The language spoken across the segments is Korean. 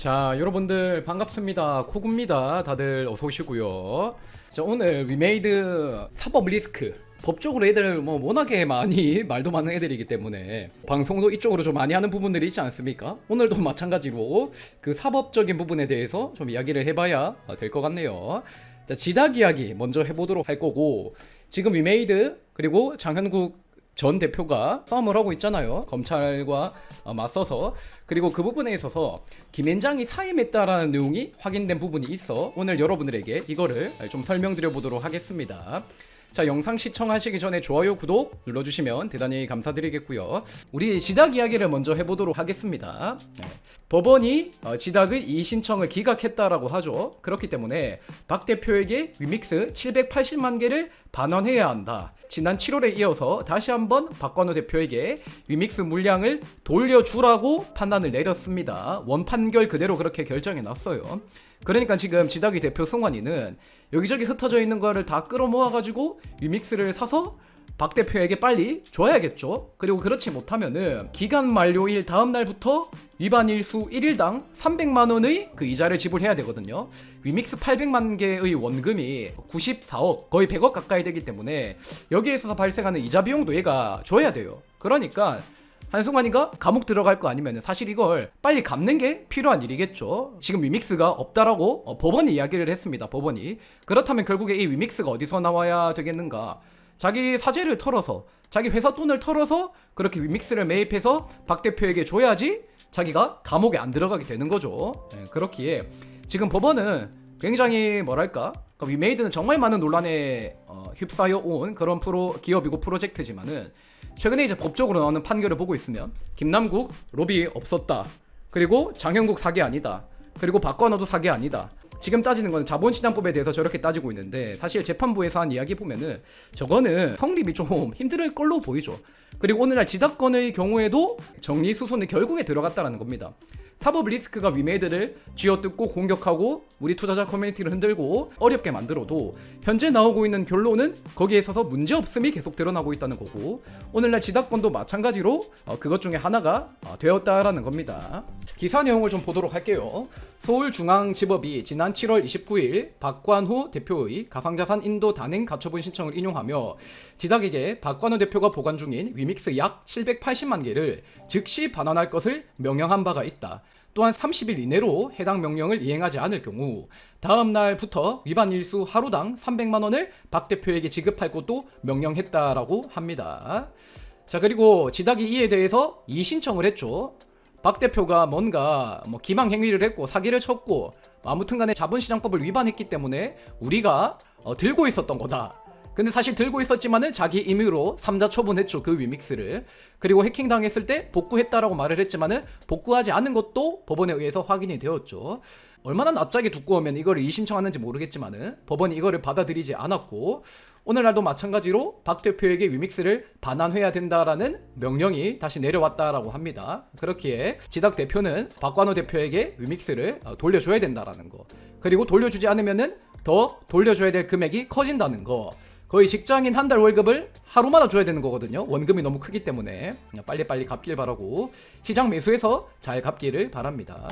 자, 여러분들 반갑습니다. 코구입니다. 다들 어서 오시고요. 자, 오늘 위메이드 사법 리스크. 법적으로 애들 뭐 워낙에 많이 말도 많은 애들이기 때문에 방송도 이쪽으로 좀 많이 하는 부분들이 있지 않습니까? 오늘도 마찬가지로 그 사법적인 부분에 대해서 좀 이야기를 해봐야 될 것 같네요. 자, 지닥 이야기 먼저 해보도록 할 거고 지금 위메이드 그리고 장현국 전 대표가 싸움을 하고 있잖아요. 검찰과 어, 맞서서 그리고 그 부분에 있어서 김앤장이 사임했다라는 내용이 확인된 부분이 있어 오늘 여러분들에게 이거를 좀 설명드려 보도록 하겠습니다. 자 영상 시청하시기 전에 좋아요 구독 눌러주시면 대단히 감사드리겠고요 우리 지닥 이야기를 먼저 해보도록 하겠습니다 네. 법원이 어, 지닥의 이의 신청을 기각했다라고 하죠 그렇기 때문에 박 대표에게 위믹스 780만 개를 반환해야 한다 지난 7월에 이어서 다시 한번 박관우 대표에게 위믹스 물량을 돌려주라고 판단을 내렸습니다. 원 판결 그대로 그렇게 결정이 났어요. 그러니까 지금 지닥이 대표 승환이는 여기저기 흩어져 있는 거를 다 끌어모아가지고 위믹스를 사서 박 대표에게 빨리 줘야겠죠. 그리고 그렇지 못하면은 기간 만료일 다음 날부터 위반 일수 1일당 300만 원의 그 이자를 지불해야 되거든요. 위믹스 800만 개의 원금이 94억 거의 100억 가까이 되기 때문에 여기에 있어서 발생하는 이자 비용도 얘가 줘야 돼요. 그러니까 한승환이가 감옥 들어갈 거 아니면 사실 이걸 빨리 갚는 게 필요한 일이겠죠. 지금 위믹스가 없다라고 어, 법원이 이야기를 했습니다. 법원이. 그렇다면 결국에 이 위믹스가 어디서 나와야 되겠는가? 자기 사재를 털어서 자기 회사 돈을 털어서 그렇게 위믹스를 매입해서 박 대표에게 줘야지 자기가 감옥에 안 들어가게 되는 거죠. 네, 그렇기에 지금 법원은 굉장히 뭐랄까 그러니까 위메이드는 정말 많은 논란에 어, 휩싸여 온 그런 프로 기업이고 프로젝트지만은 최근에 이제 법적으로 나오는 판결을 보고 있으면 김남국 로비 없었다. 그리고 장현국 사기 아니다. 그리고 박건호도 사기 아니다. 지금 따지는 건 자본시장법에 대해서 저렇게 따지고 있는데 사실 재판부에서 한 이야기 보면은 저거는 성립이 좀 힘들 걸로 보이죠. 그리고 오늘날 지닥건의 경우에도 정리수소는 결국에 들어갔다라는 겁니다. 사법 리스크가 위메이드를 쥐어뜯고 공격하고 우리 투자자 커뮤니티를 흔들고 어렵게 만들어도 현재 나오고 있는 결론은 거기에 있어서 문제 없음이 계속 드러나고 있다는 거고 오늘날 지닥건도 마찬가지로 어, 그것 중에 하나가 어, 되었다라는 겁니다. 기사 내용을 좀 보도록 할게요. 서울중앙지법이 지난 7월 29일 박관호 대표의 가상자산 인도 단행 가처분 신청을 인용하며 지닥에게 박관호 대표가 보관 중인 위믹스 약 780만 개를 즉시 반환할 것을 명령한 바가 있다. 또한 30일 이내로 해당 명령을 이행하지 않을 경우 다음 날부터 위반 일수 하루당 300만 원을 박 대표에게 지급할 것도 명령했다라고 합니다. 자 그리고 지닥이 이에 대해서 이 신청을 했죠. 박 대표가 뭔가 뭐 기망 행위를 했고 사기를 쳤고 아무튼간에 자본시장법을 위반했기 때문에 우리가 어, 들고 있었던 거다. 근데 사실 들고 있었지만은 자기 임의로 삼자 처분했죠 그 위믹스를 그리고 해킹 당했을 때 복구했다라고 말을 했지만은 복구하지 않은 것도 법원에 의해서 확인이 되었죠 얼마나 납작이 두꺼우면 이거를 이신청하는지 모르겠지만은 법원이 이거를 받아들이지 않았고 오늘날도 마찬가지로 박 대표에게 위믹스를 반환해야 된다라는 명령이 다시 내려왔다라고 합니다. 그렇기에 지닥 대표는 박관호 대표에게 위믹스를 어, 돌려줘야 된다라는 거. 그리고 돌려주지 않으면은 더 돌려줘야 될 금액이 커진다는 거. 거의 직장인 한 달 월급을 하루마다 줘야 되는 거거든요. 원금이 너무 크기 때문에 빨리빨리 갚길 바라고 시장 매수해서 잘 갚기를 바랍니다.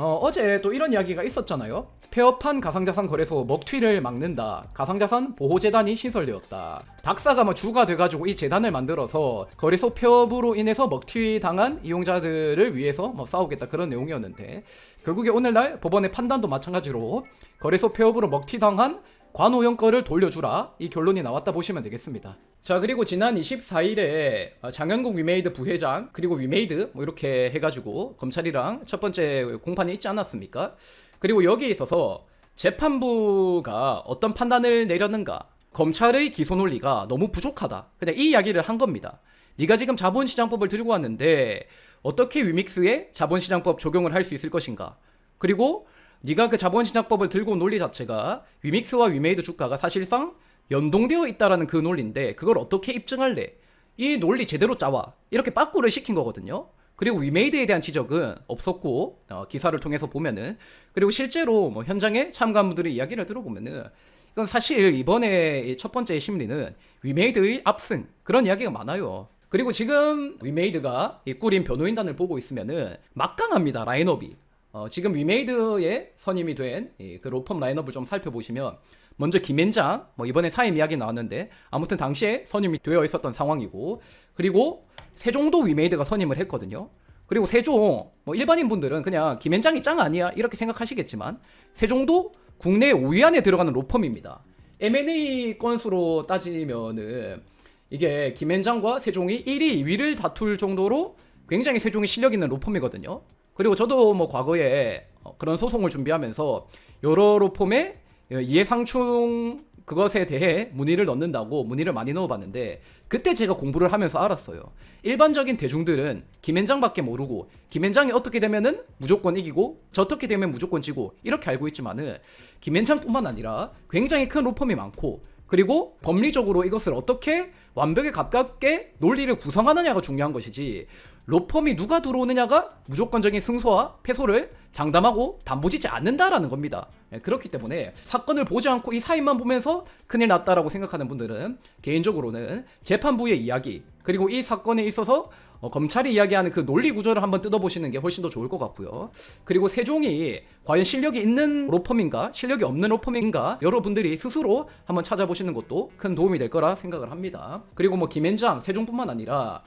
어, 제또 이런 이야기가 있었잖아요. 폐업한 가상자산 거래소 먹튀를 막는다. 가상자산 보호재단이 신설되었다. 박사가 뭐 주가 돼가지고 이 재단을 만들어서 거래소 폐업으로 인해서 먹튀 당한 이용자들을 위해서 뭐 싸우겠다 그런 내용이었는데 결국에 오늘날 법원의 판단도 마찬가지로 거래소 폐업으로 먹튀 당한 관호형 거를 돌려주라 이 결론이 나왔다 보시면 되겠습니다. 자 그리고 지난 24일에 장현국 위메이드 부회장 그리고 위메이드 뭐 이렇게 해가지고 검찰이랑 첫 번째 공판이 있지 않았습니까? 그리고 여기에 있어서 재판부가 어떤 판단을 내렸는가? 검찰의 기소 논리가 너무 부족하다. 그냥 이 이야기를 한 겁니다. 네가 지금 자본시장법을 들고 왔는데 어떻게 위믹스에 자본시장법 적용을 할 수 있을 것인가? 그리고 네가 그 자본시장법을 들고 온 논리 자체가 위믹스와 위메이드 주가가 사실상 연동되어 있다라는 그 논리인데 그걸 어떻게 입증할래? 이 논리 제대로 짜와 이렇게 빠꾸를 시킨 거거든요. 그리고 위메이드에 대한 지적은 없었고 어, 기사를 통해서 보면은 그리고 실제로 뭐 현장에 참가분들의 이야기를 들어보면은 이건 사실 이번에 첫 번째 심리는 위메이드의 압승 그런 이야기가 많아요. 그리고 지금 위메이드가 이 꾸린 변호인단을 보고 있으면은 막강합니다 라인업이 어, 지금 위메이드에 선임이 된 그 로펌 라인업을 좀 살펴보시면 먼저 김앤장 뭐 이번에 사임 이야기 나왔는데 아무튼 당시에 선임이 되어 있었던 상황이고 그리고 세종도 위메이드가 선임을 했거든요. 그리고 세종 뭐 일반인 분들은 그냥 김앤장이 짱 아니야 이렇게 생각하시겠지만 세종도 국내 5위 안에 들어가는 로펌입니다. M&A 건수로 따지면은 이게 김앤장과 세종이 1위, 2위를 다툴 정도로 굉장히 세종이 실력 있는 로펌이거든요. 그리고 저도 뭐 과거에 어, 그런 소송을 준비하면서 여러 로펌의 이해상충 그것에 대해 문의를 넣는다고 문의를 많이 넣어봤는데 그때 제가 공부를 하면서 알았어요. 일반적인 대중들은 김앤장밖에 모르고 김앤장이 어떻게 되면은 무조건 이기고 저떻게 되면 무조건 지고 이렇게 알고 있지만은 김앤장뿐만 아니라 굉장히 큰 로펌이 많고 그리고 법리적으로 이것을 어떻게 완벽에 가깝게 논리를 구성하느냐가 중요한 것이지 로펌이 누가 들어오느냐가 무조건적인 승소와 패소를 장담하고 담보지지 않는다라는 겁니다. 예, 그렇기 때문에 사건을 보지 않고 이 사인만 보면서 큰일 났다라고 생각하는 분들은 개인적으로는 재판부의 이야기 그리고 이 사건에 있어서 어, 검찰이 이야기하는 그 논리 구조를 한번 뜯어보시는 게 훨씬 더 좋을 것 같고요. 그리고 세종이 과연 실력이 있는 로펌인가, 실력이 없는 로펌인가, 여러분들이 스스로 한번 찾아보시는 것도 큰 도움이 될 거라 생각을 합니다. 그리고 뭐 김앤장, 세종뿐만 아니라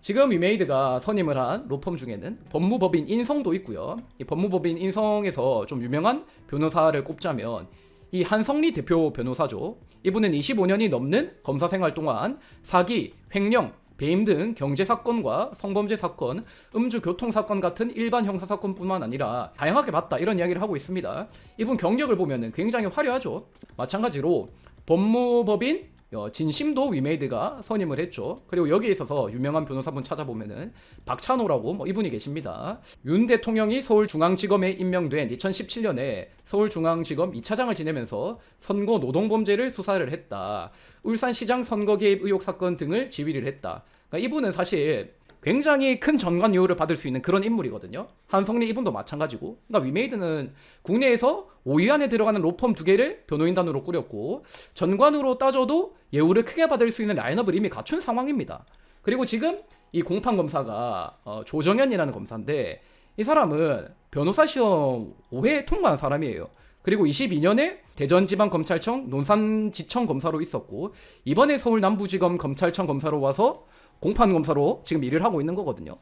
지금 위메이드가 선임을 한 로펌 중에는 법무법인 인성도 있고요. 이 법무법인 인성에서 좀 유명한 변호사를 꼽자면 이 한성리 대표 변호사죠. 이분은 25년이 넘는 검사 생활 동안 사기, 횡령, 배임 등 경제 사건과 성범죄 사건, 음주 교통 사건 같은 일반 형사 사건뿐만 아니라 다양하게 봤다 이런 이야기를 하고 있습니다. 이분 경력을 보면은 굉장히 화려하죠. 마찬가지로 법무법인 어, 진심도 위메이드가 선임을 했죠. 그리고 여기에 있어서 유명한 변호사분 찾아보면은 박찬호라고 뭐 이분이 계십니다. 윤 대통령이 서울중앙지검에 임명된 2017년에 서울중앙지검 2차장을 지내면서 선거 노동범죄를 수사를 했다. 울산시장 선거 개입 의혹 사건 등을 지휘를 했다. 그러니까 이분은 사실 굉장히 큰 전관 요우를 받을 수 있는 그런 인물이거든요. 한성리 이분도 마찬가지고. 그러니까 위메이드는 국내에서 5위 안에 들어가는 로펌 두 개를 변호인단으로 꾸렸고 전관으로 따져도 예우를 크게 받을 수 있는 라인업을 이미 갖춘 상황입니다. 그리고 지금 이 공판 검사가 어, 조정현이라는 검사인데 이 사람은 변호사 시험 5회 통과한 사람이에요. 그리고 22년에 대전지방검찰청 논산지청 검사로 있었고 이번에 서울 남부지검 검찰청 검사로 와서 공판 검사로 지금 일을 하고 있는 거거든요.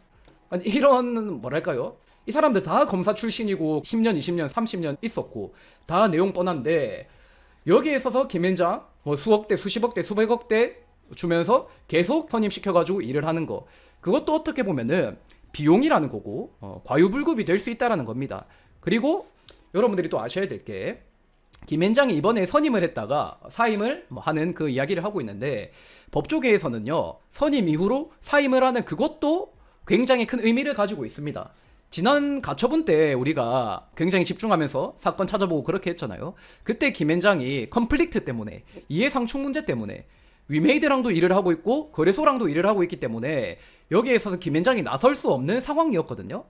아니, 이런 뭐랄까요? 이 사람들 다 검사 출신이고 10년, 20년, 30년 있었고 다 내용 뻔한데 여기에 있어서 김현장 뭐 수억대, 수십억대, 수백억대 주면서 계속 선임시켜가지고 일을 하는 거 그것도 어떻게 보면은 비용이라는 거고 어, 과유불급이 될 수 있다라는 겁니다. 그리고 여러분들이 또 아셔야 될게 김현장이 이번에 선임을 했다가 사임을 뭐 하는 그 이야기를 하고 있는데 법조계에서는요 선임 이후로 사임을 하는 그것도 굉장히 큰 의미를 가지고 있습니다. 지난 가처분 때 우리가 굉장히 집중하면서 사건 찾아보고 그렇게 했잖아요. 그때 김현장이 컨플릭트 때문에 이해상충 문제 때문에 위메이드랑도 일을 하고 있고 거래소랑도 일을 하고 있기 때문에 여기에 있어서 김현장이 나설 수 없는 상황이었거든요.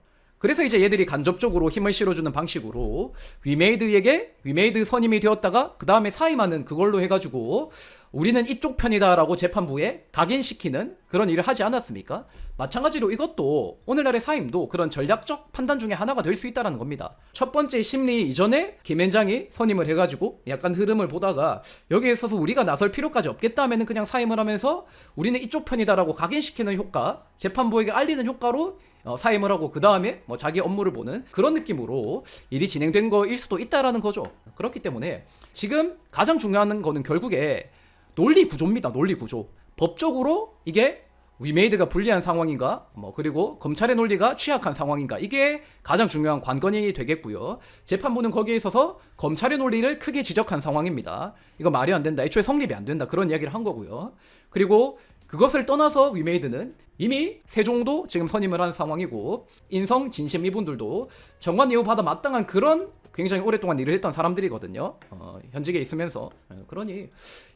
그래서 이제 얘들이 간접적으로 힘을 실어주는 방식으로 위메이드에게 위메이드 선임이 되었다가 그 다음에 사임하는 그걸로 해가지고 우리는 이쪽 편이다라고 재판부에 각인시키는 그런 일을 하지 않았습니까? 마찬가지로 이것도 오늘날의 사임도 그런 전략적 판단 중에 하나가 될 수 있다는 겁니다. 첫 번째 심리 이전에 김현장이 선임을 해가지고 약간 흐름을 보다가 여기에 있어서 우리가 나설 필요까지 없겠다 하면은 그냥 사임을 하면서 우리는 이쪽 편이다라고 각인시키는 효과, 재판부에게 알리는 효과로 어, 사임을 하고 그 다음에 뭐 자기 업무를 보는 그런 느낌으로 일이 진행된 거일 수도 있다라는 거죠. 그렇기 때문에 지금 가장 중요한 거는 결국에 논리 구조입니다. 논리 구조. 법적으로 이게 위메이드가 불리한 상황인가, 뭐 그리고 검찰의 논리가 취약한 상황인가 이게 가장 중요한 관건이 되겠고요. 재판부는 거기에 있어서 검찰의 논리를 크게 지적한 상황입니다. 이거 말이 안 된다, 애초에 성립이 안 된다 그런 이야기를 한 거고요. 그리고 그것을 떠나서 위메이드는 이미 세종도 지금 선임을 한 상황이고 인성 진심 이분들도 정관 예우 받아 마땅한 그런 굉장히 오랫동안 일을 했던 사람들이거든요. 어, 현직에 있으면서 어, 그러니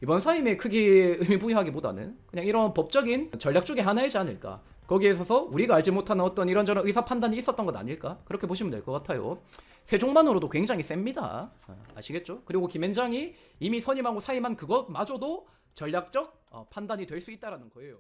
이번 사임에 크게 의미 부여하기보다는 그냥 이런 법적인 전략 중에 하나이지 않을까. 거기에 있어서 우리가 알지 못하는 어떤 이런저런 의사 판단이 있었던 것 아닐까? 그렇게 보시면 될 것 같아요. 세종만으로도 굉장히 셉니다. 어, 아시겠죠? 그리고 김현장이 이미 선임하고 사임한 그것마저도 전략적 어, 판단이 될 수 있다라는 거예요.